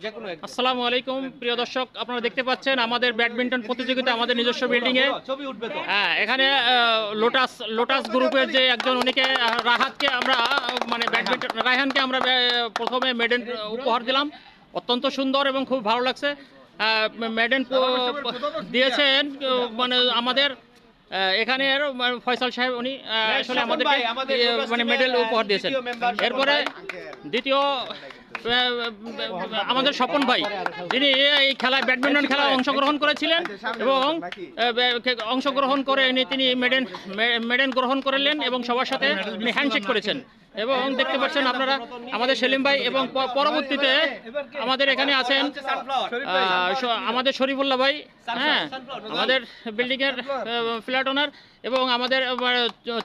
আসসালামু আলাইকুম প্রিয় দর্শক আপনারা দেখতে পাচ্ছেন আমাদের ব্যাডমিন্টন প্রতিযোগিতা আমাদের নিজস্ব বিল্ডিং এ ছবি উঠবে হ্যাঁ এখানে লোটাস লোটাস গ্রুপের যে একজন উনিকে রাহাতকে আমরা মানে ব্যাডমিন্টন রায়হানকে আমরা প্রথমে মেডেল উপহার দিলাম। অত্যন্ত সুন্দর এবং খুব ভালো লাগছে। মেডেন দিয়েছেন মানে আমাদের মানে ফয়সাল সাহেব উনি আসলে আমাদেরকে আমাদের মানে মেডেল উপহার দিয়েছেন। এরপরে দ্বিতীয় আমাদের স্বপন ভাই যিনি এই খেলায় ব্যাডমিন্টন খেলায় অংশগ্রহণ করেছিলেন এবং অংশগ্রহণ করে ইনি তিনি মেডেন মেডেন গ্রহণ করলেন এবং সবার সাথে হ্যান্ডশেক করেছেন। এবং দেখতে পাচ্ছেন আপনারা আমাদের সেলিম ভাই এবং পরবর্তীতে আমাদের এখানে আছেন আমাদের শরীফুল্লাহ ভাই হ্যাঁ আমাদের বিল্ডিং এর ফ্ল্যাট ওনার এবং আমাদের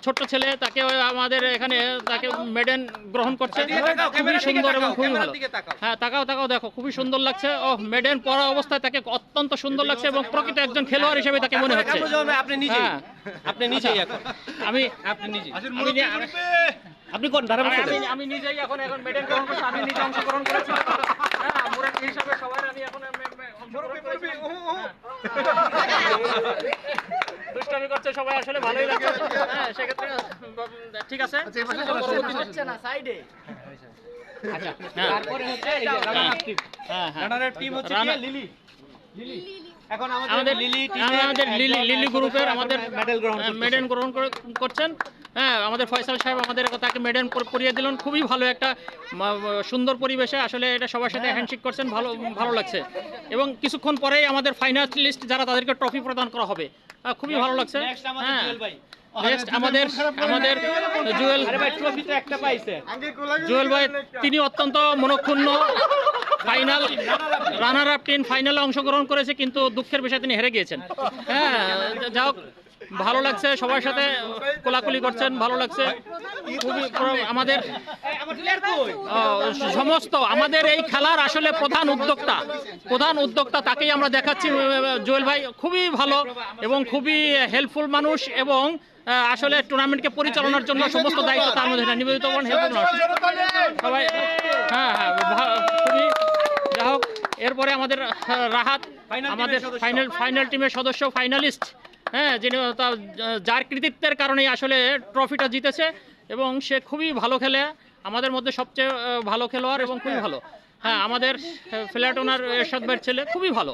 ছোট্ট ছেলে তাকে আমাদের এখানে তাকে মেডেন গ্রহণ করছে। খুবই সুন্দর এবং খুবই ভালো। হ্যাঁ তাকাও তাকাও দেখো খুবই সুন্দর লাগছে। ও মেডেন পরা অবস্থায় তাকে অত্যন্ত সুন্দর লাগছে এবং প্রকৃত একজন খেলোয়াড় হিসেবে তাকে মনে হচ্ছে। আপনি নিজেই। হ্যাঁ। আপনি নিজেই আমি আপনি নিজেই। আমি নি- আপনি কোন ধারা আমি- আমি নিজেই এখন এখন মেডেল গ্রহণ করছি আমি নিজে অংশগ্রহণ করেছি। হ্যাঁ মুরাদ হিসাবে সবার আমি এখন করেছি। দুষ্টামি করছে সবাই আসলে ভালোই লাগছে। হ্যাঁ সেক্ষেত্রে ঠিক আছে। হচ্ছে না সাইডে হ্যাঁ। তারপরে হচ্ছে এই রানার টিম হ্যাঁ। হ্যাঁ টিম হচ্ছে কি? লিলি। লিলি। এখন আমাদের আমাদের লিলি আমাদের লিলি লিলি গ্রুপের আমাদের মেডেল গ্রহণ মেডেল গ্রহণ করছেন। হ্যাঁ আমাদের ফয়সাল সাহেব আমাদের তাকে মেডেল পরিয়ে দিলেন। খুবই ভালো একটা সুন্দর পরিবেশে আসলে এটা সবার সাথে হ্যান্ডশেক করছেন ভালো ভালো লাগছে। এবং কিছুক্ষণ পরেই আমাদের ফাইনালিস্ট যারা তাদেরকে ট্রফি প্রদান করা হবে। খুবই ভালো লাগছে। হ্যাঁ। নেক্সট আমাদের আমাদের জুয়েল আরে ভাই ট্রফি তো একটা পাইছে। জুয়েল ভাই তিনি অত্যন্ত মনক্ষুণ্ণ। ফাইনাল রানার আপ টিম ফাইনালে অংশগ্রহণ করেছে, কিন্তু দুঃখের বিষয়ে, তিনি হেরে গিয়েছেন। হ্যাঁ যা হোক, ভালো লাগছে সবার সাথে কোলাকুলি করছেন, ভালো লাগছে। আমাদের সমস্ত, আমাদের এই খেলার আসলে প্রধান উদ্যোক্তা প্রধান উদ্যোক্তা তাকেই আমরা দেখাচ্ছি জুয়েল ভাই। খুবই ভালো এবং খুবই হেল্পফুল মানুষ এবং আসলে টুর্নামেন্টকে পরিচালনার জন্য সমস্ত দায়িত্ব তার মধ্যে নিবেদিত হেল্পফুল সবাই হ্যাঁ হ্যাঁ এরপরে আমাদের রাহাত আমাদের ফাইনাল ফাইনাল টিমের সদস্য ফাইনালিস্ট হ্যাঁ যিনি যার কৃতিত্বের কারণেই আসলে ট্রফিটা জিতেছে এবং সে খুবই ভালো খেলে আমাদের মধ্যে সবচেয়ে ভালো খেলোয়াড় এবং খুবই ভালো। হ্যাঁ আমাদের ফ্ল্যাট ওনার এরশাদ ভাইয়ের ছেলে খুবই ভালো।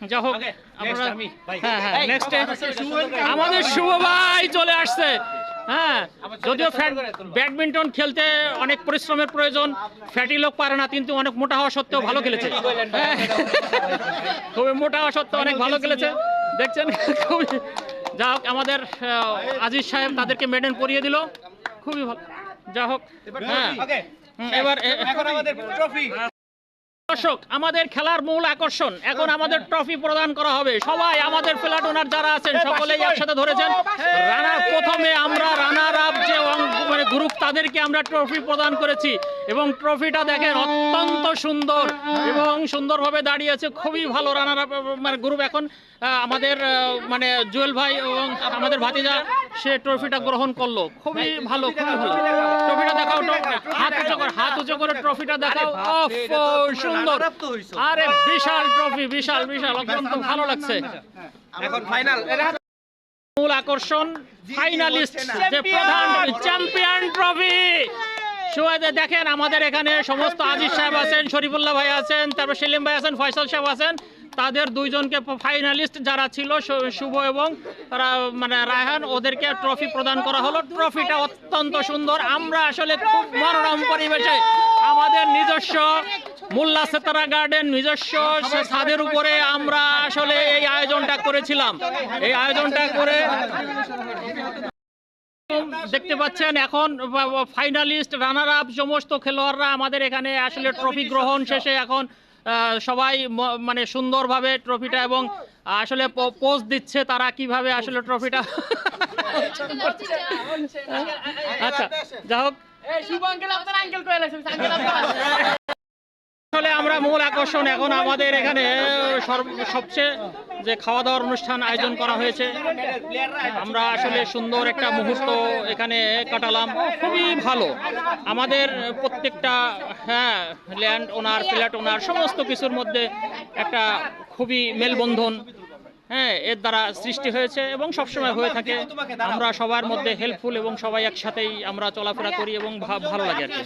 যা হোক Okay, আপনারা next আমি, ভাই। হ্যাঁ হ্যাঁ আমাদের শুভ ভাই চলে আসছে। হ্যাঁ যদিও ব্যাডমিন্টন খেলতে অনেক পরিশ্রমের প্রয়োজন ফ্যাটি লোক পারে না কিন্তু অনেক মোটা হওয়া সত্ত্বেও ভালো খেলেছে। হ্যাঁ খুবই মোটা হওয়া সত্ত্বেও অনেক ভালো খেলেছে। দেখছেন? খুবই যা হোক আমাদের আজিজ সাহেব তাদেরকে মেডেল পরিয়ে দিল। খুবই ভালো। যা হোক হ্যাঁ। এবার এখন আমাদের ট্রফি দর্শক আমাদের খেলার মূল আকর্ষণ। এখন আমাদের ট্রফি প্রদান করা হবে। সবাই আমাদের ফ্ল্যাট ওনার যারা আছেন সকলেই একসাথে ধরেছেন। রানার প্রথমে আমরা রানার আপ যে মানে গ্রুপ তাদেরকে আমরা ট্রফি প্রদান করেছি। এবং ট্রফিটা দেখেন অত্যন্ত সুন্দর এবং সুন্দরভাবে দাঁড়িয়েছে খুবই ভালো রানার আপ মানে গ্রুপ এখন। আমাদের মানে জুয়েল ভাই এবং আমাদের ভাতিজা সে ট্রফিটা গ্রহণ করল। খুবই ভালো খুবই ভালো। ট্রফিটা দেখাও হাত উঁচু করে হাত উঁচু করে ট্রফিটা দেখাও। সুন্দর। আরে বিশাল ট্রফি বিশাল বিশাল অত্যন্ত ভালো লাগছে। এখন ফাইনাল মূল আকর্ষণ ফাইনালিস্ট যে প্রধান চ্যাম্পিয়ন ট্রফি সুয়াদে দেখেন আমাদের এখানে সমস্ত আজিজ সাহেব আছেন শরীফুল্লাহ ভাই আছেন তারপর সেলিম ভাই আছেন ফয়সাল সাহেব আছেন। তাদের দুইজনকে ফাইনালিস্ট যারা ছিল শুভ এবং মানে রায়হান, ওদেরকে ট্রফি প্রদান করা হলো। ট্রফিটা অত্যন্ত সুন্দর। আমরা আসলে খুব মনোরম পরিবেশে আমাদের নিজস্ব মোল্লা সেতারা গার্ডেন, নিজস্ব ছাদের উপরে আমরা আসলে এই আয়োজনটা করেছিলাম। এই আয়োজনটা করে দেখতে পাচ্ছেন, এখন ফাইনালিস্ট রানার আপ সমস্ত খেলোয়াড়রা আমাদের এখানে আসলে ট্রফি গ্রহণ শেষে এখন সবাই মানে সুন্দরভাবে ট্রফিটা এবং আসলে পোজ দিচ্ছে তারা কীভাবে আসলে ট্রফিটা আচ্ছা যাই হোক। আসলে আমরা মূল আকর্ষণ এখন আমাদের এখানে সবচেয়ে যে খাওয়া দাওয়ার অনুষ্ঠান আয়োজন করা হয়েছে। আমরা আসলে সুন্দর একটা মুহূর্ত এখানে কাটালাম। খুবই ভালো। আমাদের প্রত্যেকটা হ্যাঁ ল্যান্ড ওনার, ফ্ল্যাট ওনার, সমস্ত কিছুর মধ্যে একটা খুবই মেলবন্ধন হ্যাঁ এর দ্বারা সৃষ্টি হয়েছে এবং সবসময় হয়ে থাকে। আমরা সবার মধ্যে হেল্পফুল এবং সবাই একসাথেই আমরা চলাফেরা করি এবং ভালো লাগে আর কি।